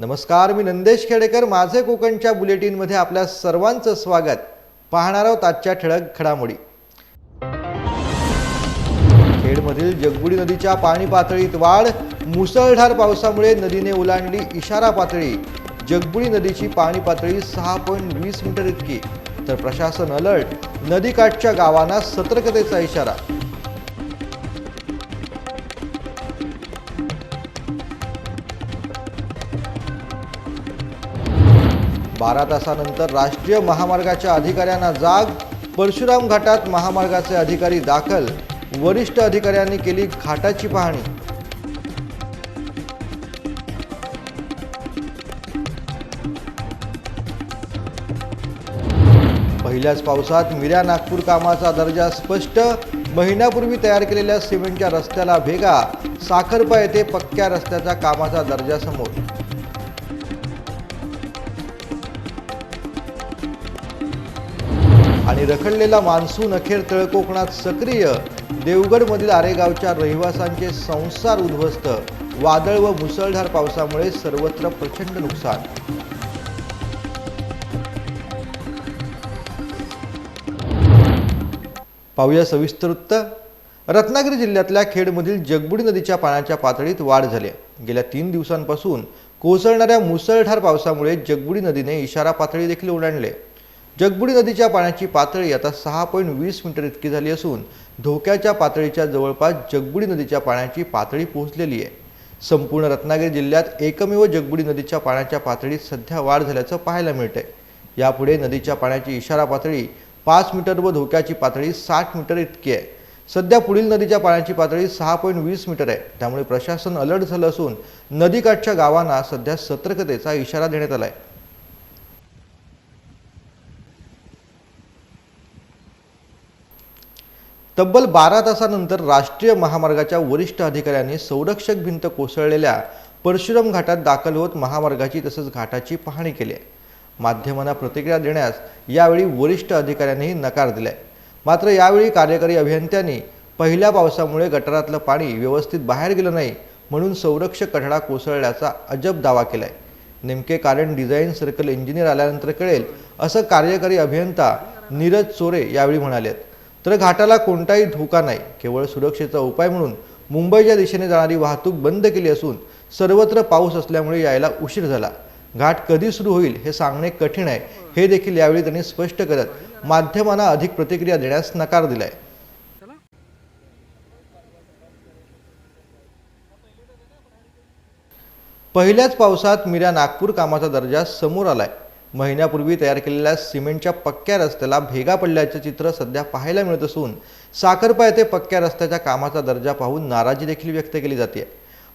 नमस्कार मी नंदेश खेडेकर. माझे कोकणच्या बुलेटिनमध्ये आपल्या सर्वांचं स्वागत. पाहणार आहोत आजच्या ठळक घडामोडी. खेडमधील जगबुडी नदीच्या पाणी पातळीत वाढ मुसळधार पावसामुळे नदीने ओलांडली इशारा पातळी. जगबुडी नदीची पाणी पातळी सहा पॉईंट वीस मीटर इतकी. तर प्रशासन अलर्ट नदीकाठच्या गावांना सतर्कतेचा इशारा. बारा तासानंतर राष्ट्रीय महामार्गाच्या अधिकाऱ्यांना जाग. परशुराम घाटात महामार्गाचे अधिकारी दाखल. वरिष्ठ अधिकाऱ्यांनी केली घाटाची पाहणी. पहिल्याच पावसात मिऱ्या नागपूर कामाचा दर्जा स्पष्ट. महिन्यापूर्वी तयार केलेल्या सिमेंटच्या रस्त्याला भेगा. साखरपा येथे पक्क्या रस्त्याचा कामाचा दर्जा समोर. आणि रखडलेला मान्सून अखेर तळकोकणात सक्रिय. देवगडमधील आरेगावच्या रहिवाशांचे संसार उद्ध्वस्त. वादळ व मुसळधार पावसामुळे सर्वत्र प्रचंड नुकसान. पाहूया सविस्तर वृत्त. रत्नागिरी जिल्ह्यातल्या खेडमधील जगबुडी नदीच्या पाण्याच्या पातळीत वाढ झाली. गेल्या तीन दिवसांपासून कोसळणाऱ्या मुसळधार पावसामुळे जगबुडी नदीने इशारा पातळी देखील ओलांडले. जगबुडी नदीच्या पाण्याची पातळी आता सहा पॉईंट वीस मीटर इतकी झाली असून धोक्याच्या पातळीच्या जवळपास जगबुडी नदीच्या पाण्याची पातळी पोहोचलेली आहे. संपूर्ण रत्नागिरी जिल्ह्यात एकमेव जगबुडी नदीच्या पाण्याच्या पातळीत सध्या वाढ झाल्याचं पाहायला मिळतंय. यापुढे नदीच्या पाण्याची इशारा पातळी पाच मीटर व धोक्याची पातळी साठ मीटर इतकी आहे. सध्या पुढील नदीच्या पाण्याची पातळी सहा पॉईंट वीस मीटर आहे. त्यामुळे प्रशासन अलर्ट झालं असून नदीकाठच्या गावांना सध्या सतर्कतेचा इशारा देण्यात आला आहे तब्बल बारा तासानंतर राष्ट्रीय महामार्गाच्या वरिष्ठ अधिकाऱ्यांनी संरक्षक भिंत कोसळलेल्या परशुराम घाटात दाखल होत महामार्गाची तसंच घाटाची पाहणी केली आहे. माध्यमांना प्रतिक्रिया देण्यास यावेळी वरिष्ठ अधिकाऱ्यांनीही नकार दिलाय. मात्र यावेळी कार्यकारी अभियंत्यांनी पहिल्या पावसामुळे गटारातलं पाणी व्यवस्थित बाहेर गेलं नाही म्हणून संरक्षक कठडा कोसळल्याचा अजब दावा केलाय. नेमके कारण डिझाईन सर्कल इंजिनियर आल्यानंतर कळेल असं कार्यकारी अभियंता नीरज चोरे यावेळी म्हणालेत. तर घाटाला कोणताही धोका नाही. केवळ सुरक्षेचा उपाय म्हणून मुंबईच्या दिशेने जाणारी वाहतूक बंद केली असून सर्वत्र पाऊस असल्यामुळे यायला उशीर झाला. घाट कधी सुरू होईल हे सांगणे कठीण आहे हे देखील यावेळी त्यांनी स्पष्ट करत माध्यमांना अधिक प्रतिक्रिया देण्यास नकार दिलाय. पहिल्याच पावसात मिऱ्या नागपूर कामाचा दर्जा समोर आलाय. महिन्यापूर्वी तयार केलेल्या सिमेंटच्या पक्क्या रस्त्याला भेगा पडल्याचे चित्र सध्या पाहायला मिळत असून साखरपा येथे पक्क्या रस्त्याच्या कामाचा दर्जा पाहून नाराजी देखील व्यक्त केली जाते.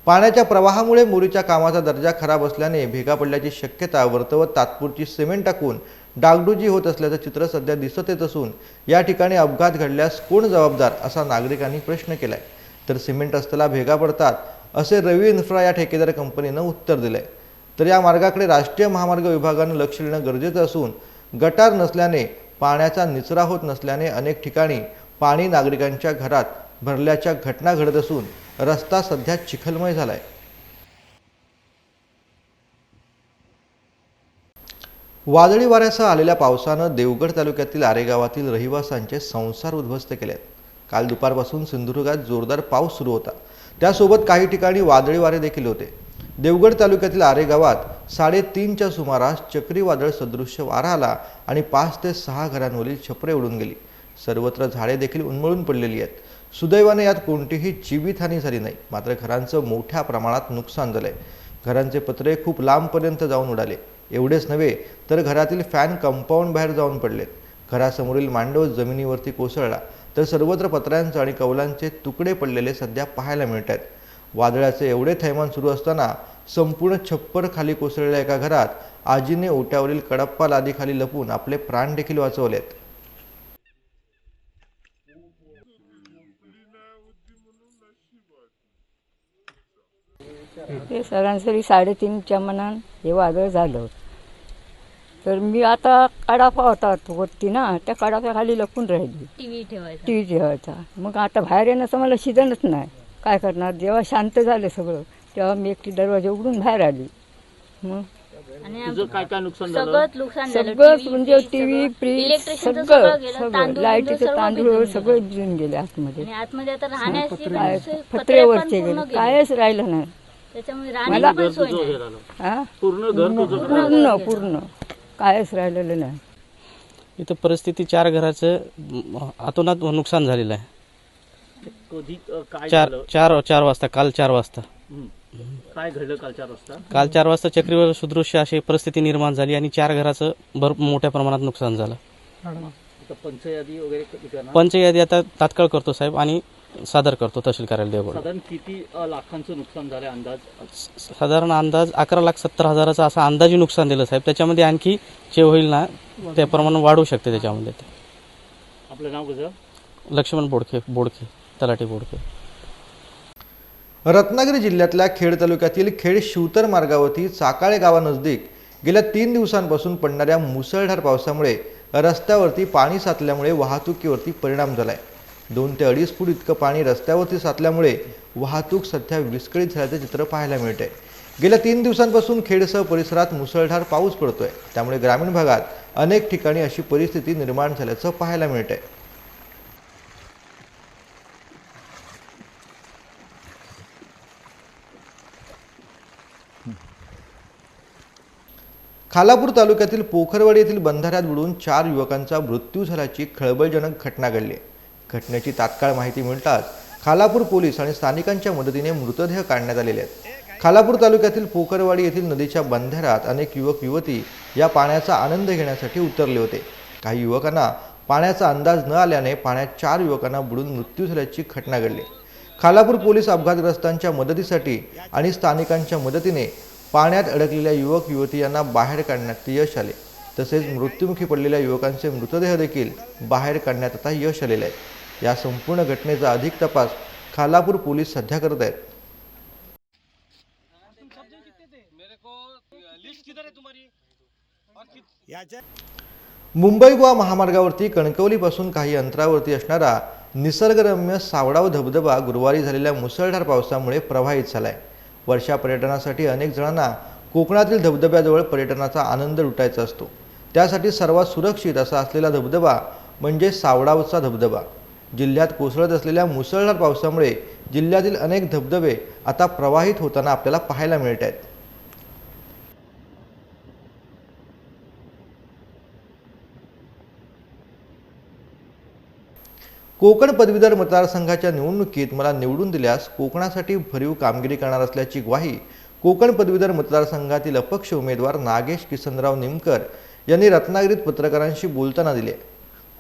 पाण्याच्या प्रवाहामुळे मोरीच्या कामाचा दर्जा खराब असल्याने भेगा पडल्याची शक्यता वर्तवत तात्पुरती सिमेंट टाकून डागडुजी होत असल्याचं चित्र सध्या दिसत येत असून या ठिकाणी अपघात घडल्यास कोण जबाबदार असा नागरिकांनी प्रश्न केलाय. तर सिमेंट रस्त्याला भेगा पडतात असे रवी इन्फ्रा या ठेकेदार कंपनीनं उत्तर दिलंय. तर या मार्गाकडे राष्ट्रीय महामार्ग विभागानं लक्ष देणं गरजेचं असून गटार नसल्याने पाण्याचा निचरा होत नसल्याने अनेक ठिकाणी पाणी नागरिकांच्या घरात भरल्याच्या घटना घडत असून रस्ता सध्या चिखलमय झालाय. वादळी वाऱ्यासह आलेल्या पावसानं देवगड तालुक्यातील आरेगावातील रहिवाशांचे संसार उद्ध्वस्त केले आहेत काल दुपारपासून सिंधुदुर्गात जोरदार पाऊस सुरू होता. त्यासोबत काही ठिकाणी वादळी वारे देखील होते. देवगड तालुक्यातील आरेगावात साडेतीनच्या सुमारास चक्रीवादळ सदृश्य वारा आला आणि पाच ते सहा घरांवरील छपरे उडून गेली. सर्वत्र झाडे देखील उन्मळून पडलेली आहेत. सुदैवाने यात कोणतीही जीवितहानी झाली नाही. मात्र घरांचं मोठ्या प्रमाणात नुकसान झालंय. घरांचे पत्रे खूप लांबपर्यंत जाऊन उडाले. एवढेच नव्हे तर घरातील फॅन कंपाऊंड बाहेर जाऊन पडलेत. घरासमोरील मांडव जमिनीवरती कोसळला तर सर्वत्र पत्र्यांचे आणि कौलांचे तुकडे पडलेले सध्या पाहायला मिळत आहेत. वादळाचे एवढे थैमान सुरू असताना संपूर्ण छप्पर खाली कोसळलेल्या एका घरात आजीने ओट्यावरील कडप्पा लादीखाली लपून आपले प्राण देखील वाचवलेत. ते सरासरी साडेतीनच्या मनान हे वादळ झालं तर मी आता कडापा होता वरती ना त्या कडाप्या खाली लपून राहिली. टी व्ही ठेवायचा. टी व्ही जेवायचा मग आता बाहेर येण्याचं मला शिजनच नाही. काय करणार? जेव्हा शांत झालं सगळं तेव्हा मी एकटी दरवाजा उघडून बाहेर आली. मग? आणि तुझं काय काय नुकसान झालं? सगळंच नुकसान झालं. म्हणजे टीव्ही. फ्रीज इलेक्ट्रिशियनचं सगळं गेलं, सगळं. तांदूळ लाईटीचं सर्व तांदूळ सगळं. भिजून गेले आतमध्ये. आणि आतमध्ये आता राहण्याची काय पत्रे पण पत्र्यावरचे पूर्ण गेले. गेले. कायच राहिलं नाही. त्याच्यामुळे मला- राहण्याची पण घर सोय तुझं नाही. हे झालं हा? पूर्ण घर तुझं पूर्ण पूर्ण. कायच राहिलेलं नाही. इथं परिस्थिती चार घराचं म, अतोनात नुकसान झालेलं आहे. कधी अ, काय चार झालं? चार चार वाजता काल चार वाजता. हं. काय घडलं काल चार वाजता? काल चार वाजता चक्रीवादळ सदृश्य अशी परिस्थिती निर्माण झाली आणि चार घराचं भर मोठ्या प्रमाणात नुकसान झालं. आता पंचयादी वगैरे कधी करणार पंचयादी आता तात्काळ करतो साहेब आणि सादर करतो तहसील कार्यालय देवगड साधारण किती अ, लाखांचं नुकसान झालं अंदाज? साधारण अंदाज अकरा लाख सत्तर हजाराचा असा अंदाजे नुकसान दिलं साहेब. त्याच्यामध्ये आणखी जे होईल ना त्या प्रमाण वाढू शकते त्याच्यामध्ये. ते आपलं नाव कसं? लक्ष्मण बोडखे बोडखे तलाठी बोडके रत्नागिरी जिल्ह्यातल्या खेड तालुक्यातील खेड शिवतर मार्गावरती चाकाळे गावानजदीक गेल्या तीन दिवसांपासून पडणाऱ्या मुसळधार पावसामुळे रस्त्यावरती पाणी साचल्यामुळे वाहतुकीवरती परिणाम झालाय. दोन ते अडीच फूट इतकं पाणी रस्त्यावरती साचल्यामुळे वाहतूक सध्या विस्कळीत झाल्याचं चित्र पाहायला मिळतंय. गेल्या तीन दिवसांपासून खेडसह परिसरात मुसळधार पाऊस पडतोय. त्यामुळे ग्रामीण भागात अनेक ठिकाणी अशी परिस्थिती निर्माण झाल्याचं पाहायला मिळतंय. खालापूर तालुक्यातील पोखरवाडी येथील बंधाऱ्यात बुडून चार युवकांचा मृत्यू झाल्याची खळबळजनक घटना घडली. घटनेची तात्काळ माहिती मिळताच खालापूर पोलीस आणि स्थानिकांच्या मदतीने मृतदेह काढण्यात आलेले आहेत. खालापूर तालुक्यातील पोखरवाडी येथील नदीच्या बंधाऱ्यात अनेक युवक युवती या पाण्याचा आनंद घेण्यासाठी उतरले होते. काही युवकांना पाण्याचा अंदाज न आल्याने पाण्यात चार युवकांना बुडून मृत्यू झाल्याची घटना घडली. खालापूर पोलीस अपघातग्रस्तांच्या मदतीसाठी आणि स्थानिकांच्या मदतीने पाण्यात अडकलेल्या युवक युवती यांना बाहेर काढण्यात यश आले. तसेच मृत्युमुखी पडलेल्या युवकांचे मृतदेह देखील बाहेर काढण्यात आता यश आलेले आहे. या संपूर्ण घटनेचा अधिक तपास खालापूर पोलीस सध्या करत आहेत. मुंबई गोवा महामार्गावरती कणकवलीपासून काही अंतरावरती असणारा निसर्गरम्य सावडाव धबधबा गुरुवारी झालेल्या मुसळधार पावसामुळे प्रभावित आहे वर्षा पर्यटनासाठी अनेक जणांना कोकणातील धबधब्याजवळ पर्यटनाचा आनंद लुटायचा असतो. त्यासाठी सर्वात सुरक्षित असा असलेला धबधबा म्हणजे सावडावचा धबधबा. जिल्ह्यात कोसळत असलेल्या मुसळधार पावसामुळे जिल्ह्यातील अनेक धबधबे आता प्रवाहित होताना आपल्याला पाहायला मिळत आहेत. कोकण पदवीधर मतदारसंघाच्या निवडणुकीत मला निवडून दिल्यास कोकणासाठी भरीव कामगिरी करणार असल्याची ग्वाही कोकण पदवीधर मतदारसंघातील अपक्ष उमेदवार नागेश किसनराव निमकर यांनी रत्नागिरीत पत्रकारांशी बोलताना दिली आहे.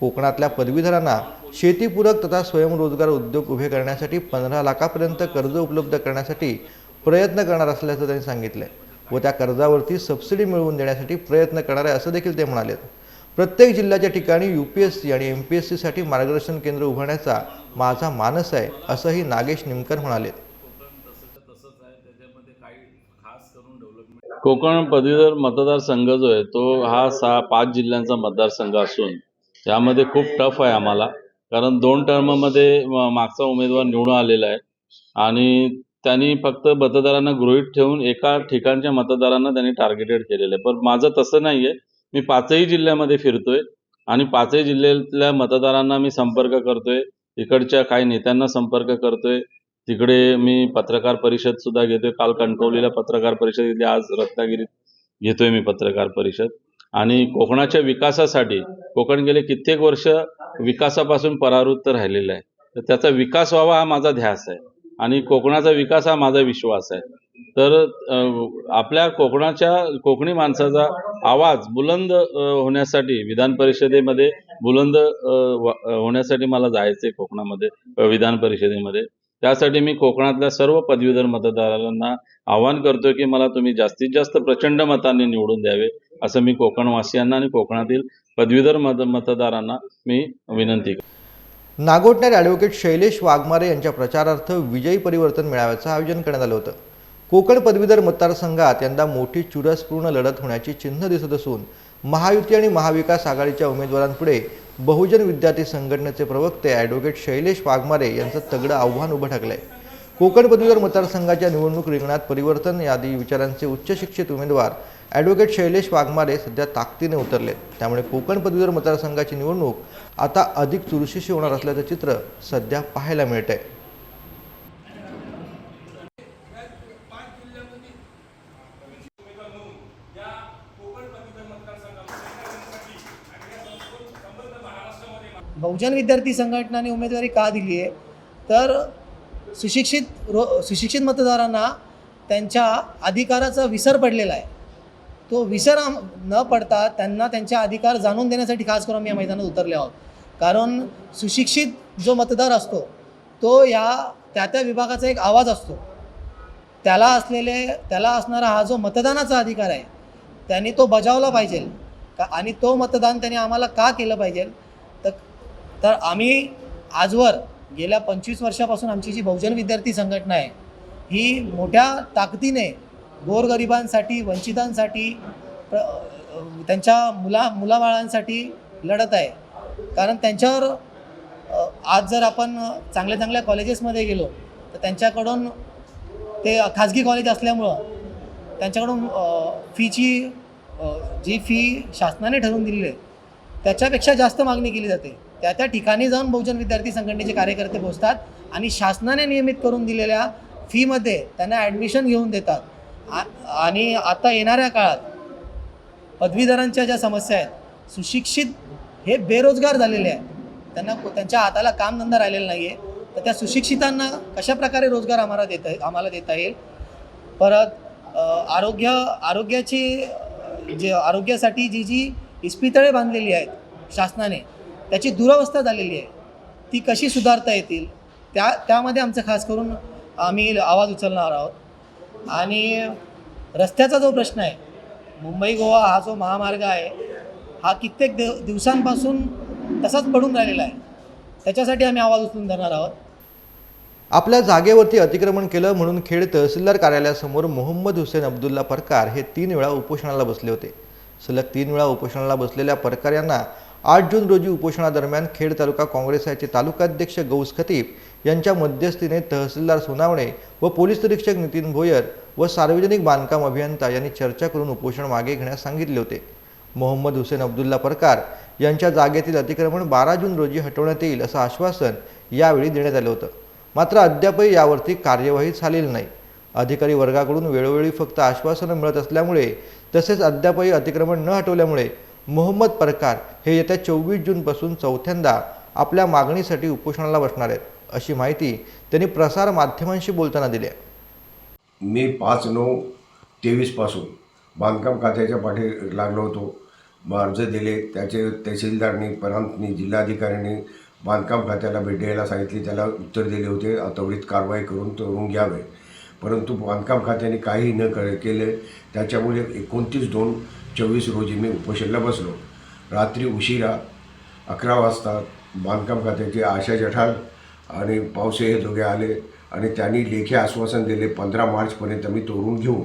कोकणातल्या पदवीधरांना शेतीपूरक तथा स्वयंरोजगार उद्योग उभे करण्यासाठी पंधरा लाखापर्यंत कर्ज उपलब्ध करण्यासाठी प्रयत्न करणार असल्याचं त्यांनी सांगितले व त्या कर्जावरती सबसिडी मिळवून देण्यासाठी प्रयत्न करणार आहे असं देखील ते म्हणाले प्रत्येक जिल्ह्याच्या ठिकाणी यू पी एस सी आणि एम पी एस सीसाठी मार्गदर्शन केंद्र उभारण्याचा माझा मानस आहे असंही नागेश निमकर म्हणाले. कोकण पदवीधर मतदारसंघ जो आहे तो हा सहा पाच जिल्ह्यांचा मतदारसंघ असून त्यामध्ये खूप टफ आहे आम्हाला. कारण दोन टर्ममध्ये मागचा उमेदवार निवडून आलेला आहे. आणि त्यांनी फक्त मतदारांना गृहीत ठेवून एका ठिकाणच्या मतदारांना त्यांनी टार्गेटेड केलेलं आहे. पण माझं तसं नाही आहे मी पाचही जिल्ह्यामध्ये फिरतोय आणि पाचही जिल्ह्यातल्या मतदारांना मी संपर्क करतोय. इकडच्या काही नेत्यांना संपर्क करतोय. तिकडे मी पत्रकार परिषद सुद्धा घेतोय. काल कणकवलीला पत्रकार परिषद घेतली. आज रत्नागिरीत घेतोय मी पत्रकार परिषद. आणि कोकणाच्या विकासासाठी कोकण गेले कित्येक वर्ष विकासापासून परावृत्त राहिलेलं आहे. तर त्याचा विकास व्हावा हा माझा ध्यास आहे. आणि कोकणाचा विकास हा माझा विश्वास आहे. तर आपल्या कोकणाच्या कोकणी माणसाचा आवाज बुलंद होण्यासाठी विधान परिषदेमध्ये बुलंद होण्यासाठी मला जायचंय कोकणामध्ये विधान परिषदेमध्ये. त्यासाठी मी कोकणातल्या सर्व पदवीधर मतदारांना आवाहन करतोय की मला तुम्ही जास्तीत जास्त प्रचंड मतांनी निवडून द्यावे असं मी कोकणवासियांना आणि कोकणातील पदवीधर मत मतदारांना मी विनंती करतो. नागोठण्यात ॲडव्होकेट शैलेश वाघमारे यांच्या प्रचारार्थ विजयी परिवर्तन मेळाव्याचं आयोजन करण्यात आलं होतं. कोकण पदवीधर मतदारसंघात यंदा मोठी चुरसपूर्ण लढत होण्याची चिन्ह दिसत असून महायुती आणि महाविकास आघाडीच्या उमेदवारांपुढे बहुजन विद्यार्थी संघटनेचे प्रवक्ते ॲडव्होकेट शैलेश वाघमारे यांचं तगडं आव्हान उभं ठाकलंय. कोकण पदवीधर मतदारसंघाच्या निवडणूक रिंगणात परिवर्तन यादी विचारांचे उच्च शिक्षित उमेदवार ॲडव्होकेट शैलेश वाघमारे सध्या ताकदीने उतरलेत. त्यामुळे कोकण पदवीधर मतदारसंघाची निवडणूक आता अधिक चुरशीशी होणार असल्याचं चित्र सध्या पाहायला मिळतंय. बहुजन विद्यार्थी संघटनाने उमेदवारी का दिली आहे? तर सुशिक्षित रो सुशिक्षित मतदारांना त्यांच्या अधिकाराचा विसर पडलेला आहे. तो विसर आम- न पडता त्यांना त्यांचे अधिकार जाणून देण्यासाठी खास करून आम्ही या मैदानात उतरले आहोत. कारण सुशिक्षित जो मतदार असतो तो या त्या त्या विभागाचा एक आवाज असतो. त्याला असलेले त्याला असणारा हा जो मतदानाचा अधिकार आहे त्याने तो बजावला पाहिजे. का आणि तो मतदान त्याने आम्हाला का केलं पाहिजे? तर तर आम्ही आजवर गेल्या पंचवीस वर्षापासून आमची जी बहुजन विद्यार्थी संघटना आहे ही मोठ्या ताकदीने गोरगरिबांसाठी वंचितांसाठी प्र त्यांच्या मुला मुलाबाळांसाठी लढत आहे. कारण त्यांच्यावर आज जर आपण चांगल्या चांगल्या कॉलेजेसमध्ये गेलो तर त्यांच्याकडून ते खाजगी कॉलेज असल्यामुळं त्यांच्याकडून फीची जी फी शासनाने ठरवून दिलेली आहे त्याच्यापेक्षा जास्त मागणी केली जाते. त्या त्या ठिकाणी जाऊन बहुजन विद्यार्थी संघटनेचे कार्यकर्ते पोहोचतात आणि शासनाने नियमित करून दिलेल्या फीमध्ये त्यांना ॲडमिशन घेऊन देतात. आ- आणि आता येणाऱ्या काळात पदवीधरांच्या ज्या समस्या आहेत सुशिक्षित हे बेरोजगार झालेले आहेत. त्यांना त्यांच्या हाताला कामधंदा राहिलेला नाही आहे तर त्या सुशिक्षितांना कशा प्रकारे रोजगार आम्हाला देता आम्हाला देता येईल? परत आरोग्य आरोग्याची जे आरोग्यासाठी जी जी इस्पितळे बांधलेली आहेत शासनाने त्याची दुरावस्था झालेली आहे. ती कशी सुधारता येतील त्या त्यामध्ये आमचं खास करून आम्ही आवाज उचलणार आहोत. आणि रस्त्याचा जो प्रश्न आहे मुंबई गोवा हा जो महामार्ग आहे हा कित्येक दिव दिवसांपासून तसाच पडून राहिलेला आहे. त्याच्यासाठी आम्ही आवाज उचलून धरणार आहोत. आपल्या जागेवरती अतिक्रमण केलं म्हणून खेड तहसीलदार कार्यालयासमोर मोहम्मद हुसेन अब्दुल्ला परकार हे तीन वेळा उपोषणाला बसले होते. सलग तीन वेळा उपोषणाला बसलेल्या परकार यांना आठ जून रोजी उपोषणादरम्यान खेड तालुका काँग्रेसाचे तालुकाध्यक्ष गौस खतीब यांच्या मध्यस्थीने तहसीलदार सोनावणे व पोलीस निरीक्षक नितीन भोयर व सार्वजनिक बांधकाम अभियंता यांनी चर्चा करून उपोषण मागे घेण्यास सांगितले होते. मोहम्मद हुसेन अब्दुल्ला परकार यांच्या जागेतील अतिक्रमण बारा जून रोजी हटवण्यात येईल असं आश्वासन यावेळी देण्यात आलं होतं. मात्र अद्यापही यावरती कार्यवाही झालेली नाही. अधिकारी वर्गाकडून वेळोवेळी फक्त आश्वासनं मिळत असल्यामुळे तसेच अद्यापही अतिक्रमण न हटवल्यामुळे मोहम्मद परकार हे येत्या चोवीस जूनपासून चौथ्यांदा आपल्या मागणीसाठी उपोषणाला बसणार आहेत अशी माहिती त्यांनी प्रसार माध्यमांशी बोलताना दिली आहे. मी पाच नऊ तेवीसपासून बांधकाम खात्याच्या पाठी लागलो होतो. अर्ज दिले त्याचे तहसीलदारनी परांतनी जिल्हाधिकाऱ्यांनी बांधकाम खात्याला भेट द्यायला सांगितली त्याला उत्तर दिले होते त्वरित कारवाई करून तरून घ्यावे. परंतु बांधकाम खात्याने काही न कर केले त्याच्यामुळे एकोणतीस दोन चोवीस रोजी मी उपोषणला बसलो. रात्री उशिरा अकरा वाजता बांधकाम खात्याचे आशा जठाल आणि पावसे हे दोघे आले आणि त्यांनी लेखी आश्वासन दिले पंधरा मार्चपर्यंत मी तोडून घेऊ.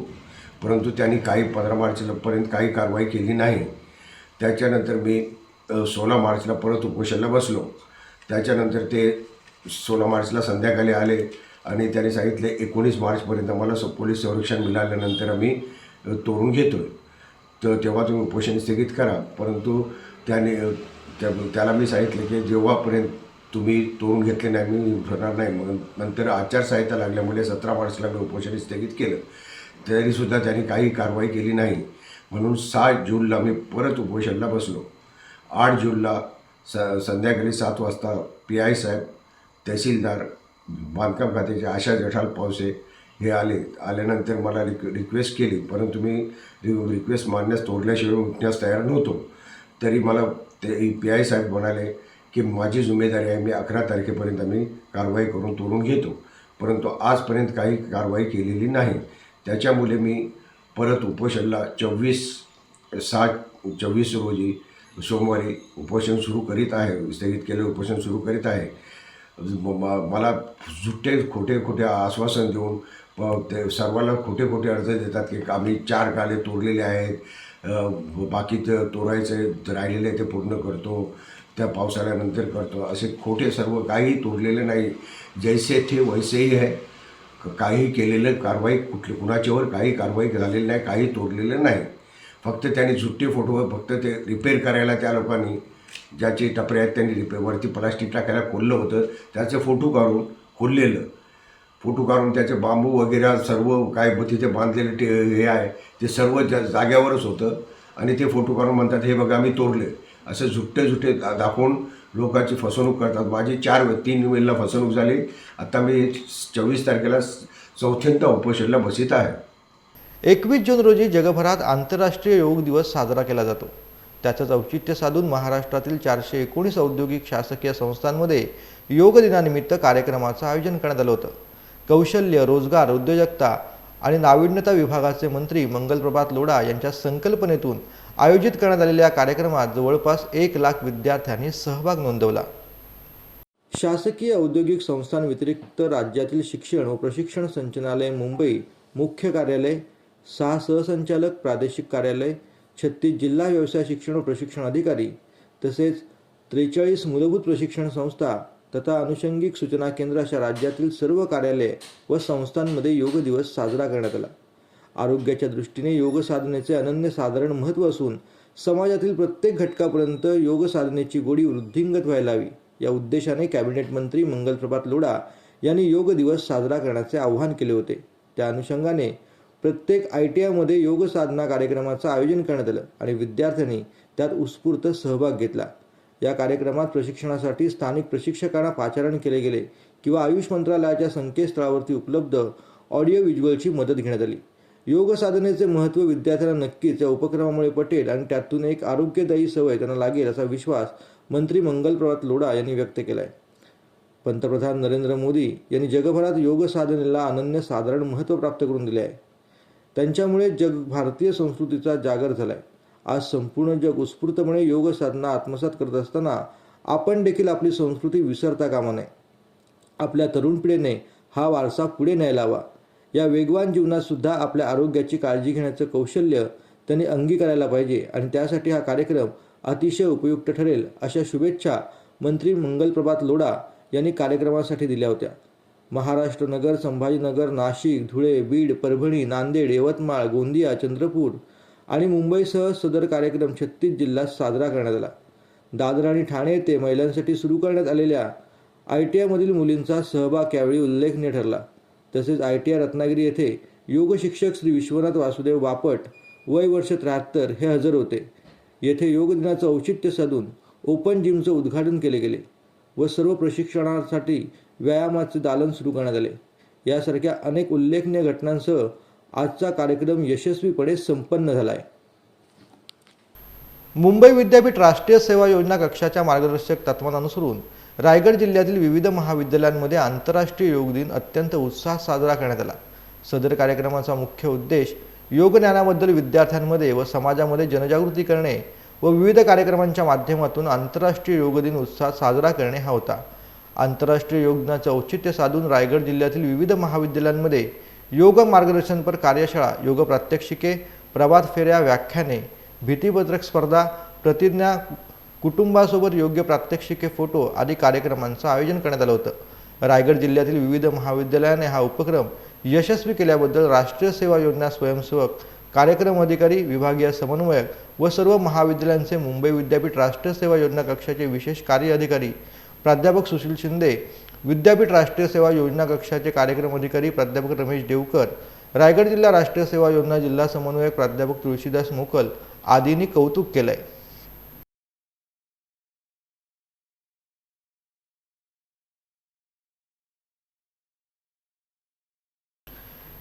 परंतु त्यांनी काही पंधरा मार्चपर्यंत काही कारवाई केली नाही. त्याच्यानंतर मी सोळा मार्चला परत उपोषणला बसलो. त्याच्यानंतर ते सोळा मार्चला संध्याकाळी आले आणि त्यांनी सांगितले एकोणीस मार्चपर्यंत मला पोलीस संरक्षण मिळाल्यानंतर आम्ही तोडून घेतो आहे तर तेव्हा तुम्ही उपोषण स्थगित करा. परंतु त्याने त्या त्याला मी सांगितले की जेव्हापर्यंत तुम्ही तोडून घेतले नाही मी होणार नाही. मग नंतर आचारसंहिता लागल्यामुळे सतरा मार्चला मी उपोषण स्थगित केलं. तरीसुद्धा त्यांनी काही कारवाई केली नाही. म्हणून सात जूनला मी परत उपोषणला बसलो. आठ जूनला स संध्याकाळी सात वाजता पी आय साहेब तहसीलदार बांधकाम खात्याचे आशा जठाल पावसे हे आले आल्यानंतर मला रिक रिक्वेस्ट केली. परंतु मी रि रिक्वेस्ट मानण्यास तोडल्याशिवाय उठण्यास तयार नव्हतो. तरी मला ते पी आय साहेब म्हणाले की माझी जिम्मेदारी आहे मी अकरा तारखेपर्यंत मी कारवाई करून तोडून घेतो. परंतु आजपर्यंत काही कारवाई केलेली नाही. त्याच्यामुळे मी परत उपोषणला चोवीस सात चोवीस रोजी सोमवारी उपोषण सुरू करीत आहे स्थगित केले उपोषण सुरू करीत आहे. म- मला झुट्टे खोटे खोटे आश्वासन देऊन ते सर्वांना खोटे खोटे अर्ज देतात की आम्ही चार गाले तोडलेले आहेत. बाकी तर तोडायचे राहिलेले ते पूर्ण करतो त्या पावसाळ्यानंतर करतो. असे खोटे सर्व काही तोडलेले नाही. जैसे थे वैसेही आहे क- काही केलेलं कारवाई कुठली कुणाच्यावर काही कारवाई झालेली नाही काही तोडलेलं नाही. फक्त त्यांनी झुट्टे फोटो फक्त ते रिपेअर करायला त्या लोकांनी ज्याचे टपरे आहेत त्यांनी रिपेअर वरती प्लास्टिक टाकायला खोललं होतं. त्याचे फोटो काढून खोललेलं. फोटो काढून त्याचे बांबू वगैरे सर्व काय तिथे बांधलेले ते हे आहे ते सर्व ज्या जाग्यावरच होतं. आणि ते फोटो काढून म्हणतात हे बघा आम्ही तोडले. असं झुट्टे झुट्टे दाखवून लोकांची फसवणूक करतात. माझी चार तीन वेळेला फसवणूक झाली. आता मी चोवीस तारखेला चौथ्यांदा उपोषणला बसित आहे. एकवीस जून रोजी जगभरात आंतरराष्ट्रीय योग दिवस साजरा केला जातो. त्याचंच औचित्य साधून महाराष्ट्रातील चारशे एकोणीस औद्योगिक शासकीय संस्थांमध्ये योग दिनानिमित्त कार्यक्रमाचं आयोजन करण्यात आलं होतं. कौशल्य रोजगार उद्योजकता आणि नाविन्यता विभागाचे मंत्री मंगलप्रभात लोढा यांच्या संकल्पनेतून आयोजित करण्यात आलेल्या कार्यक्रमात जवळपास एक लाख विद्यार्थ्यांनी सहभाग नोंदवला. शासकीय औद्योगिक संस्थांव्यतिरिक्त राज्यातील शिक्षण व प्रशिक्षण संचालनालय मुंबई मुख्य कार्यालय सहा सहसंचालक प्रादेशिक कार्यालय छत्तीस जिल्हा व्यवसाय शिक्षण व प्रशिक्षण अधिकारी तसेच त्रेचाळीस मूलभूत प्रशिक्षण संस्था तथा अनुषंगिक सूचना केंद्र अशा राज्यातील सर्व कार्यालये व संस्थांमध्ये योग दिवस साजरा करण्यात आला. आरोग्याच्या दृष्टीने योग साधनेचे अनन्यसाधारण महत्त्व असून समाजातील प्रत्येक घटकापर्यंत योग साधनेची गोडी वृद्धिंगत व्हायला हवी. या उद्देशाने कॅबिनेट मंत्री मंगलप्रभात लोढा यांनी योग दिवस साजरा करण्याचे आवाहन केले होते. त्या अनुषंगाने प्रत्येक आय टी आयमध्ये योग साधना कार्यक्रमाचं आयोजन करण्यात आलं आणि विद्यार्थ्यांनी त्यात उत्स्फूर्त सहभाग घेतला. या कार्यक्रमात प्रशिक्षणासाठी स्थानिक प्रशिक्षकांना पाचारण केले गेले किंवा आयुष मंत्रालयाच्या संकेतस्थळावरती उपलब्ध ऑडिओ व्हिज्युअलची मदत घेण्यात आली. योग साधनेचे महत्त्व विद्यार्थ्यांना नक्कीच या उपक्रमामुळे पटेल आणि त्यातून एक आरोग्यदायी सवय त्यांना लागेल असा विश्वास मंत्री मंगलप्रभात लोढा यांनी व्यक्त केला आहे पंतप्रधान नरेंद्र मोदी यांनी जगभरात योग साधनेला अनन्य साधारण महत्त्व प्राप्त करून दिले आहे. त्यांच्यामुळे जग भारतीय संस्कृतीचा जागर झाला आहे आज संपूर्ण जग उत्स्फूर्तपणे योग साधना आत्मसात करत असताना आपण देखील आपली संस्कृती विसरता कामा नये. आपल्या तरुण पिढीने हा वारसा पुढे न्यायला हवा या वेगवान जीवनात सुद्धा आपल्या आरोग्याची काळजी घेण्याचं कौशल्य त्यांनी अंगीकारायला पाहिजे आणि त्यासाठी हा कार्यक्रम अतिशय उपयुक्त ठरेल अशा शुभेच्छा मंत्री मंगलप्रभात लोढा यांनी कार्यक्रमासाठी दिल्या होत्या. महाराष्ट्र नगर संभाजीनगर नाशिक धुळे बीड परभणी नांदेड यवतमाळ गोंदिया चंद्रपूर आणि मुंबईसह सदर कार्यक्रम छत्तीस जिल्ह्यात साजरा करण्यात आला. दादर आणि ठाणे येथे महिलांसाठी सुरू करण्यात आलेल्या आय टी आयमधील मुलींचा सहभाग यावेळी उल्लेखनीय ठरला. तसेच आय टी आय रत्नागिरी येथे योग शिक्षक श्री विश्वनाथ वासुदेव बापट वय वर्ष त्र्याहत्तर हे हजर होते. येथे योग दिनाचं औचित्य साधून ओपन जिमचं उद्घाटन केले गेले व सर्व प्रशिक्षणासाठी व्यायामाचे दालन सुरू करण्यात आले. यासारख्या अनेक उल्लेखनीय घटनांसह आजचा कार्यक्रम यशस्वीपणे संपन्न झाला आहे मुंबई विद्यापीठ राष्ट्रीय सेवा योजना कक्षाच्या मार्गदर्शक तत्वांनुसरून रायगड जिल्ह्यातील विविध महाविद्यालयांमध्ये आंतरराष्ट्रीय योग दिन अत्यंत उत्साहात साजरा करण्यात आला. सदर कार्यक्रमाचा मुख्य उद्देश योग ज्ञानाबद्दल विद्यार्थ्यांमध्ये व समाजामध्ये जनजागृती करणे व विविध कार्यक्रमांच्या माध्यमातून आंतरराष्ट्रीय योग दिन उत्साहात साजरा करणे हा होता. आंतरराष्ट्रीय योग दिनाचं औचित्य साधून रायगड जिल्ह्यातील विविध महाविद्यालयांमध्ये योग मार्गदर्शनपर कार्यशाळा योग प्रात्यक्षिके प्रभात फेऱ्या व्याख्याने भीतीपत्रक स्पर्धा प्रतिज्ञा कुटुंबासोबत योग्य प्रात्यक्षिके फोटो आदी कार्यक्रमांचं आयोजन करण्यात आलं होतं. रायगड जिल्ह्यातील विविध महाविद्यालयाने हा उपक्रम यशस्वी केल्याबद्दल राष्ट्रीय सेवा योजना स्वयंसेवक कार्यक्रम अधिकारी विभागीय समन्वयक व सर्व महाविद्यालयांचे मुंबई विद्यापीठ राष्ट्रीय सेवा योजना कक्षाचे विशेष कार्य अधिकारी प्राध्यापक सुशील शिंदे विद्यापीठ राष्ट्रीय सेवा योजना कक्षाचे कार्यक्रम अधिकारी प्राध्यापक रमेश देवकर रायगड जिल्हा राष्ट्रीय सेवा योजना जिल्हा समन्वयक प्राध्यापक तुळशीदास मोकल आदींनी कौतुक केलंय.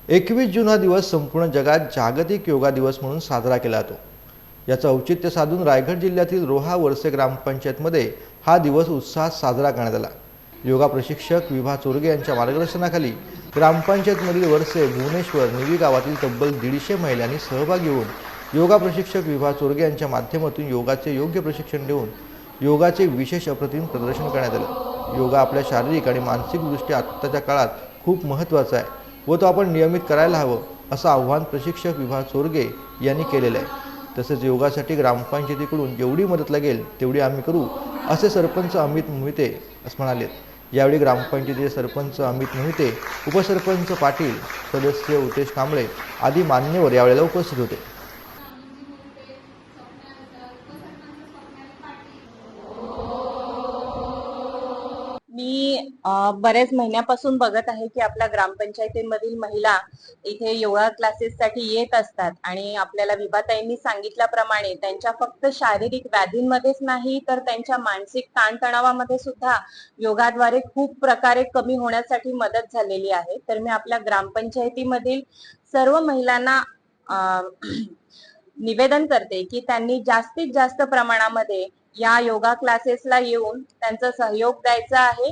एकवीस जून हा दिवस संपूर्ण जगात जागतिक योगा दिवस म्हणून साजरा केला जातो. याचं औचित्य साधून रायगड जिल्ह्यातील रोहा वरसे ग्रामपंचायतमध्ये हा दिवस उत्साहात साजरा करण्यात आला. योगा प्रशिक्षक विभा चोरगे यांच्या मार्गदर्शनाखाली ग्रामपंचायतमधील वरसे भुवनेश्वर निवी गावातील तब्बल दीडशे महिलांनी सहभाग घेऊन योगा प्रशिक्षक विभा चोरगे यांच्या माध्यमातून योगाचे योग्य प्रशिक्षण देऊन योगाचे विशेष अप्रतिम प्रदर्शन करण्यात आलं. योगा आपल्या शारीरिक आणि मानसिकदृष्ट्या आत्ताच्या काळात खूप महत्त्वाचा आहे व तो आपण नियमित करायला हवं असं आव्हान प्रशिक्षक विभा चोरगे यांनी केलेलं आहे. तसेच योगासाठी ग्रामपंचायतीकडून जेवढी मदत लागेल तेवढी आम्ही करू असे सरपंच अमित मोहिते असं म्हणाले यावेळी ग्रामपंचायतीचे सरपंच अमित मोहिते उपसरपंच पाटील सदस्य उतेश कांबळे आदी मान्यवर यावेळेला उपस्थित होते. मी बऱ्याच महिन्यापासून बघत आहे की आपल्या ग्रामपंचायतीमधील महिला इथे योगा क्लासेससाठी येत असतात. आणि आपल्याला विभाताईंनी सांगितल्याप्रमाणे त्यांच्या फक्त शारीरिक व्याधींमध्येच नाही तर त्यांच्या मानसिक ताणतणावामध्ये सुद्धा योगाद्वारे खूप प्रकारे कमी होण्यासाठी मदत झालेली आहे. तर मी आपल्या ग्रामपंचायतीमधील सर्व महिलांना निवेदन करते की त्यांनी जास्तीत जास्त प्रमाणामध्ये या योगा क्लासेसला येऊन त्यांचा सहयोग द्यायचा आहे.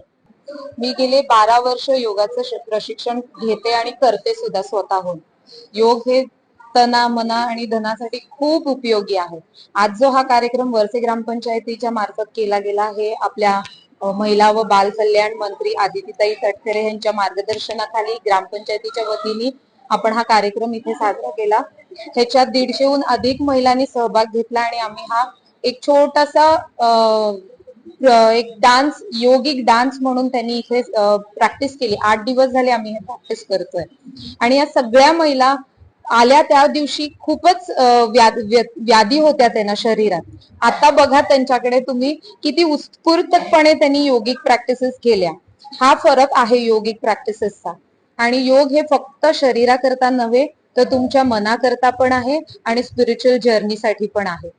मी गेले बारा वर्ष योगाचं प्रशिक्षण घेते आणि करते सुद्धा स्वतःहून. योग हे तना मना आणि धनासाठी खूप उपयोगी आहे. आज जो हा कार्यक्रम वरसे ग्रामपंचायतीच्या मार्फत केला गेला आहे आपल्या महिला व बाल कल्याण मंत्री आदितीताई तटकरे यांच्या मार्गदर्शनाखाली ग्रामपंचायतीच्या वतीने आपण हा कार्यक्रम इथे साजरा केला. ह्याच्यात दीडशेहून अधिक महिलांनी सहभाग घेतला आणि आम्ही हा एक छोटासा एक डान्स योगिक डान्स म्हणून त्यांनी इथे प्रॅक्टिस केली. आठ दिवस झाले आम्ही हे प्रॅक्टिस करतोय. आणि या सगळ्या महिला आल्या त्या दिवशी खूपच व्याधी होत्या त्यांना शरीरात. आता बघा त्यांच्याकडे तुम्ही किती उत्स्फूर्तपणे त्यांनी योगिक प्रॅक्टिसेस केल्या. हा फरक आहे योगिक प्रॅक्टिसेसचा आणि योग हे फक्त शरीराकरता नव्हे तर तुमच्या मनाकरता पण आहे आणि स्पिरिच्युअल जर्नीसाठी पण आहे.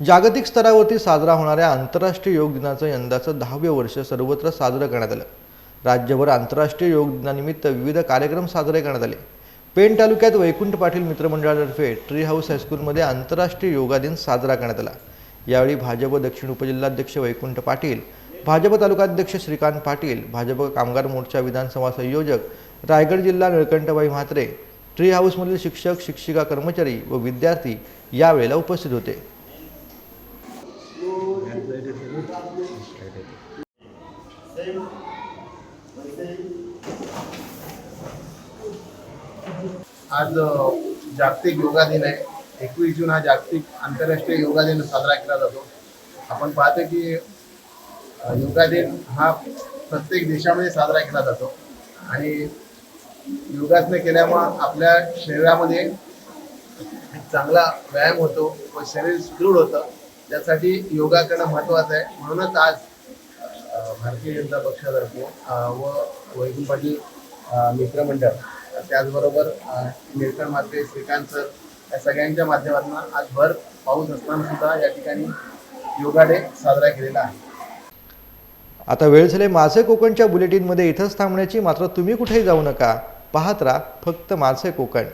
जागतिक स्तरावरती साजरा होणाऱ्या आंतरराष्ट्रीय योग दिनाचं यंदाचं दहावे वर्ष सर्वत्र साजरं करण्यात आलं. राज्यभर आंतरराष्ट्रीय योग दिनानिमित्त विविध कार्यक्रम साजरे करण्यात आले. पेण तालुक्यात वैकुंठ पाटील मित्रमंडळातर्फे ट्री हाऊस हायस्कूलमध्ये आंतरराष्ट्रीय योगा दिन साजरा करण्यात आला. यावेळी भाजप दक्षिण उपजिल्हाध्यक्ष वैकुंठ पाटील भाजप तालुकाध्यक्ष श्रीकांत पाटील भाजप कामगार मोर्चा विधानसभा संयोजक रायगड जिल्हा निळकंठबाई म्हात्रे ट्री हाऊसमधील शिक्षक शिक्षिका कर्मचारी व विद्यार्थी यावेळेला उपस्थित होते. आज जागतिक योगा दिन आहे. एकवीस जून हा जागतिक आंतरराष्ट्रीय योगा दिन साजरा केला जातो. आपण पाहतो की योगा दिन हा प्रत्येक देशामध्ये साजरा केला जातो. आणि योगासनं केल्यामुळं आपल्या शरीरामध्ये चांगला व्यायाम होतो व शरीर सुदृढ होतं. त्यासाठी योगा करणं महत्त्वाचं आहे. म्हणूनच आज भारतीय जनता पक्षातर्फे व वैकुंठ पाटील मित्रमंडळ त्याचबरोबर अ, निळकंठ मात्रे श्रीकांत सर या सगळ्यांच्या माध्यमातून आज भर पाऊस असताना सुद्धा या ठिकाणी योगा डे साजरा केलेला आहे. आता वेळ झाले माझे कोकणच्या बुलेटिनमध्ये इथंच थांबण्याची मात्र तुम्ही कुठेही जाऊ नका. पाहत राहा फक्त माझे कोकण.